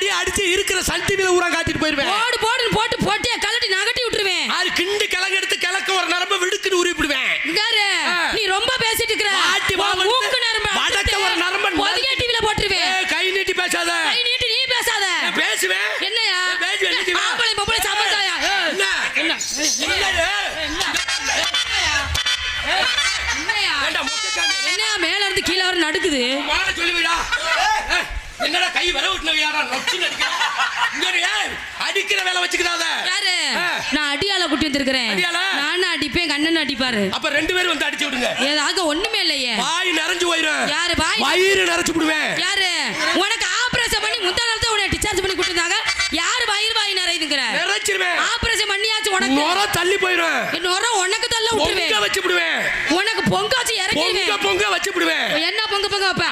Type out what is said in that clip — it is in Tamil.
அடி அடிச்சு இருக்கிற சன் டிவில ஊரா காட்டிட்டு போயிருவேன். போடு போடுன்னு போட்டு போட்டு கலட்டி நகட்டி விட்டுருவேன். அது கிண்டு கிழங்கு எடுத்து கிழக்கு ஒரு நரம்பு விடுக்குன்னு உருப்பிடுவேன் இங்காரு. நீ ரொம்ப பேசிட்டு இருக்கிற. வந்து மூக்கு நரம்பு வடக்க ஒரு நரம்பு பொதிகை டிவில போட்டுருவேன். கை நீட்டி பேசாத. கை நீட்டு நீ பேசாத. பேசுவேன். என்னையா? பேசுவேன். ஆம்பளை பொம்பளை சம்மந்தாயா என்ன? என்ன? என்னையா? மேல இருந்து கீழே வர நடுக்குது. வாட சொல்லுவிடா. வீட்டுல அடிக்கிற? வேலை வச்சுக்கிறாத நான் அடியால குட்டி வந்திருக்கிறேன். நானும் அடிப்பேன் எங்க அடிப்பாரு. அப்ப ரெண்டு பேரும் வந்து அடிச்சு ஒண்ணுமே இல்லையே. வாய் நிறைஞ்சு போயிரும். யாரு வாய்? வயிறு நிறைச்சு விடுவேன். யாரு? உனக்கு ஆபரேஷன் பண்ணி முந்தா நாள் தான் உனக்கு பண்ணி கொடுத்தாங்க யாரு வயிறு வாய் நிறையுதுங்கிற? நிறைச்சிருவேன். ஆபரேஷன் பண்ணியாச்சு உனக்கு. நொர தள்ளி போயிரும். நொர உனக்கு தள்ள விட்டுருவேன். பொங்க வச்சு விடுவேன். உனக்கு பொங்க வச்சு இறக்கிடுவேன். பொங்க வச்சு விடுவேன். என்ன பொங்க பொங்க வைப்ப?